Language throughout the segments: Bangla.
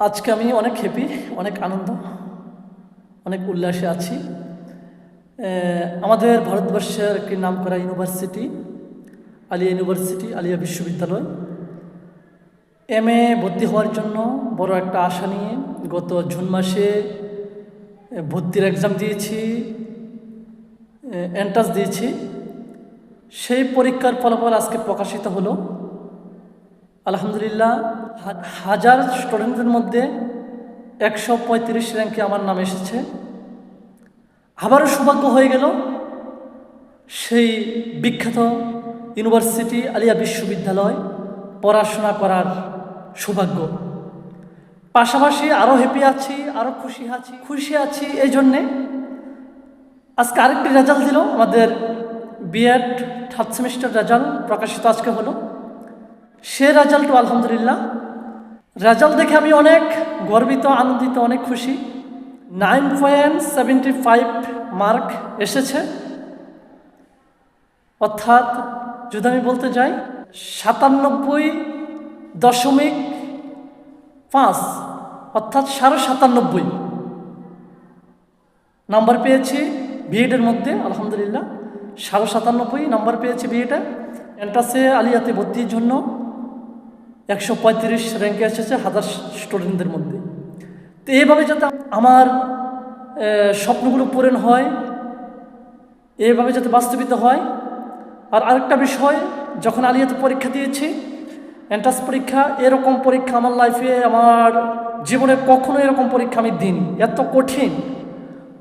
আজকে আমি অনেক হ্যাপি অনেক আনন্দ, অনেক উল্লাসে আছি। আমাদের ভারতবর্ষের একটি নাম করা ইউনিভার্সিটি, আলিয়া ইউনিভার্সিটি, আলিয়া বিশ্ববিদ্যালয়। এম এ ভর্তি হওয়ার জন্য বড় একটা আশা নিয়ে গত জুন মাসে ভর্তির এক্সাম দিয়েছি এন্ট্রান্স দিয়েছি। সেই পরীক্ষার ফলাফল আজকে প্রকাশিত হলো। আলহামদুলিল্লাহ হাজার স্টুডেন্টদের মধ্যে একশো পঁয়ত্রিশ র্যাঙ্কে আমার নাম এসেছে। আবারও সৌভাগ্য হয়ে গেল, সেই বিখ্যাত ইউনিভার্সিটি আলিয়া বিশ্ববিদ্যালয় পড়াশোনা করার সৌভাগ্য। পাশাপাশি আরও হ্যাপি আছি আরও খুশি আছি খুশি আছি এই জন্যে। আজকে আরেকটি রেজাল্ট দিল, আমাদের বিএড থার্ড সেমিস্টার রেজাল্ট প্রকাশিত আজকে হলো। সে রেজাল্টও আলহামদুলিল্লাহ। রেজাল্ট দেখে আমি অনেক গর্বিত, আনন্দিত, অনেক খুশি। Nine point seventy five mark এসেছে। অর্থাৎ যদি আমি বলতে যাই, সাতানব্বই দশমিক পাঁচ, অর্থাৎ সাড়ে সাতানব্বই। নাম্বার পেয়েছি বিএডের মধ্যে, আলহামদুলিল্লাহ। সাড়ে সাতানব্বই নাম্বার পেয়েছি বিএডে এন্ট্রাসে আলিয়াতে ভর্তির জন্য। একশো পঁয়ত্রিশ র্যাঙ্কে এসেছে হাজার স্টুডেন্টদের মধ্যে। তো এইভাবে যাতে আমার স্বপ্নগুলো পূরণ হয়, এইভাবে যাতে বাস্তবিত হয়। আর আরেকটা বিষয়, যখন আলিয়াতে পরীক্ষা দিয়েছি এন্ট্রান্স পরীক্ষা, এরকম পরীক্ষা আমার লাইফে আমার জীবনে কখনো এরকম পরীক্ষা আমি দিন এত কঠিন।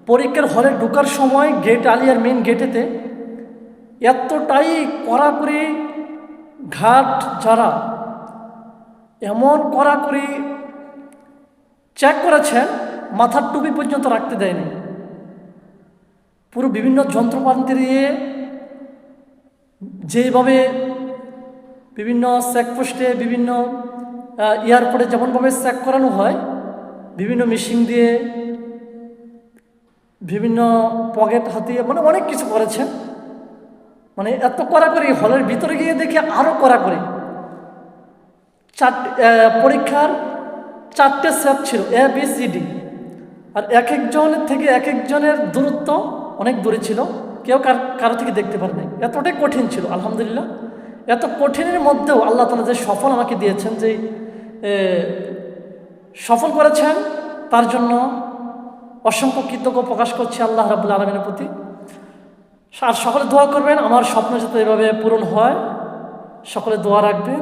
পরীক্ষার হলে ঢোকার সময় গেট আলিয়ার মেন গেটেতে এতটাই কড়াকড়ি ঘাট যারা এমন কড়াকড়ি চেক করেছেন, মাথার টুপি পর্যন্ত রাখতে দেয়নি। পুরো বিভিন্ন যন্ত্রপাতি দিয়ে যেভাবে বিভিন্ন চেকপোস্টে বিভিন্ন এয়ারপোর্টে যেমনভাবে চেক করানো হয়, বিভিন্ন মেশিন দিয়ে বিভিন্ন পকেট হাতিয়ে মানে অনেক কিছু করেছেন। মানে এত কড়াকড়ি হলের ভিতরে গিয়ে দেখে আরও কড়াকড়ি পরীক্ষার চারটে সেট ছিল এ বি সি ডি আর এক একজনের থেকে এক একজনের দূরত্ব অনেক দূরে ছিল। কেউ কার, কারও থেকে দেখতে পারে নাই। এতটাই কঠিন ছিল, আলহামদুলিল্লাহ। এত কঠিনের মধ্যেও আল্লাহ তালা যে সফল আমাকে দিয়েছেন, যে সফল করেছেন, তার জন্য অসংখ্য কৃতজ্ঞ প্রকাশ করছি আল্লাহ রাবুল আলমিনের প্রতি। আর সকলে দোয়া করবেন, আমার স্বপ্ন যাতে এভাবে পূরণ হয়। সকলে দোয়া রাখবেন।